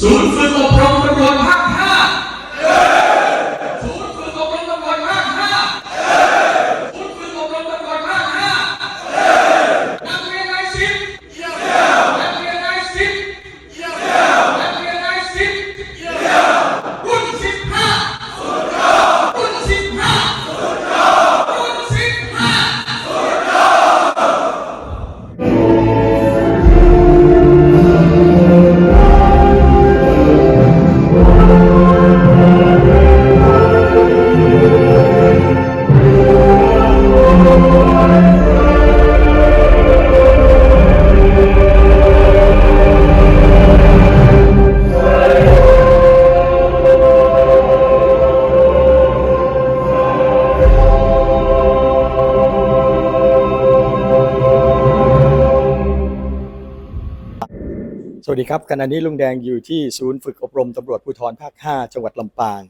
ศูนย์ฝึกอบรมตำรวจภาค สวัสดีครับขณะนี้ลุงแดงอยู่ที่ศูนย์ฝึกอบรมตำรวจภูธรภาค 5 จังหวัดลำปาง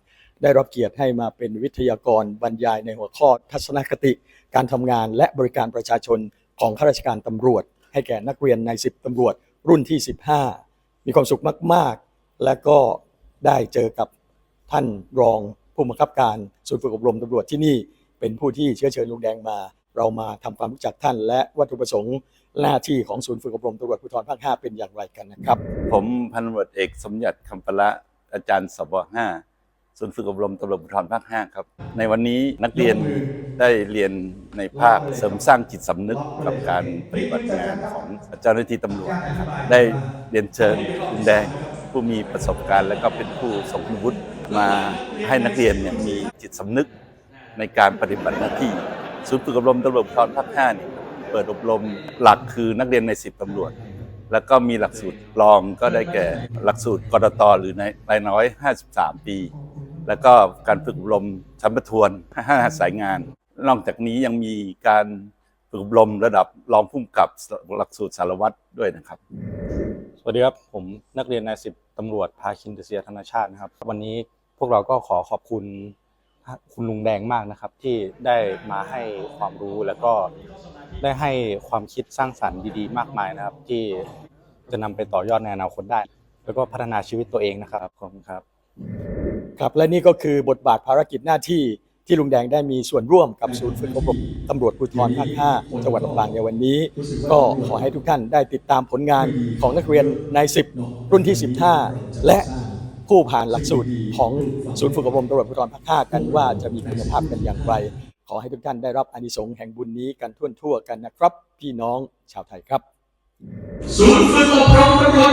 ได้รับเกียรติให้มาเป็นวิทยากรบรรยายในหัวข้อทัศนคติ การทำงานและบริการประชาชนของข้าราชการตำรวจ ให้แก่นักเรียนใน 10ตำรวจรุ่นที่ 15 มีความสุขมาก ๆ และก็ได้เจอกับท่านรองผู้บังคับการศูนย์ฝึกอบรมตำรวจที่นี่ เป็นผู้ที่เชื้อเชิญลุงแดงมา เรามาทำความรู้จักท่านและวัตถุประสงค์ หน้าที่ของศูนย์ฝึกอบรมตำรวจภูธรภาค5เป็นอย่างไรกันนะครับ ผมพันตำรวจเอกสมยัติคำปละอาจารย์สบห้าศูนย์ฝึกอบรมตำรวจภูธรภาคห้าครับ ในวันนี้นักเรียนได้เรียนในภาคเสริมสร้างจิตสำนึกกับการปฏิบัติงานของเจ้าหน้าที่ตำรวจนะครับได้เรียนเชิญคุณแดงผู้มีประสบการณ์และก็เป็นผู้ทรงคุณวุฒิมาให้นักเรียนเนี่ยมีจิตสำนึกในการปฏิบัติหน้าที่ ศูนย์ฝึกอบรมตำรวจภูธรภาคห้าเนี่ย เปิดอบรมหลักคือนักเรียนในสิบตำรวจ แล้วก็มีหลักสูตรรองก็ได้แก่หลักสูตรกรตหรือในรายน้อย 53 ปี แล้วก็การฝึกอบรมชั้นประทวน5สายงาน นอกจากนี้ยังมีการฝึกอบรมระดับรองผู้กำกับหลักสูตรสารวัตรด้วยนะครับสวัสดีครับ ผมนักเรียนนายสิบตำรวจภาคินเดเซียธนชาตินะครับ วันนี้พวกเราก็ขอขอบคุณคุณลุงแดงมากนะครับ ที่ได้มาให้ความรู้แล้วก็ ได้ให้ความคิดสร้างสรรค์ดีๆ มากมายนะครับ ที่จะนำไปต่อยอดในอนาคตได้ แล้วก็พัฒนาชีวิตตัวเองนะครับขอบคุณครับ ครับและนี่ก็คือบทบาทภารกิจหน้าที่ที่ลุงแดงได้มีส่วนร่วมกับศูนย์ฝึกอบรมตำรวจภูธรภาค 5 จังหวัดลำปางในวันนี้ ก็ขอให้ทุกท่านได้ติดตามผลงานของนักเรียนใน10 รุ่นที่ 15 และผู้ผ่านหลักสูตรของศูนย์ฝึกอบรมตำรวจภูธรภาค 5 กันว่าจะมีคุณภาพกันอย่างไร ขอให้ทุกท่านได้รับอานิสงส์แห่งบุญนี้กันทั่วๆกันนะครับ พี่น้องชาวไทยครับ ศูนย์ฝึกอบรมตำรวจ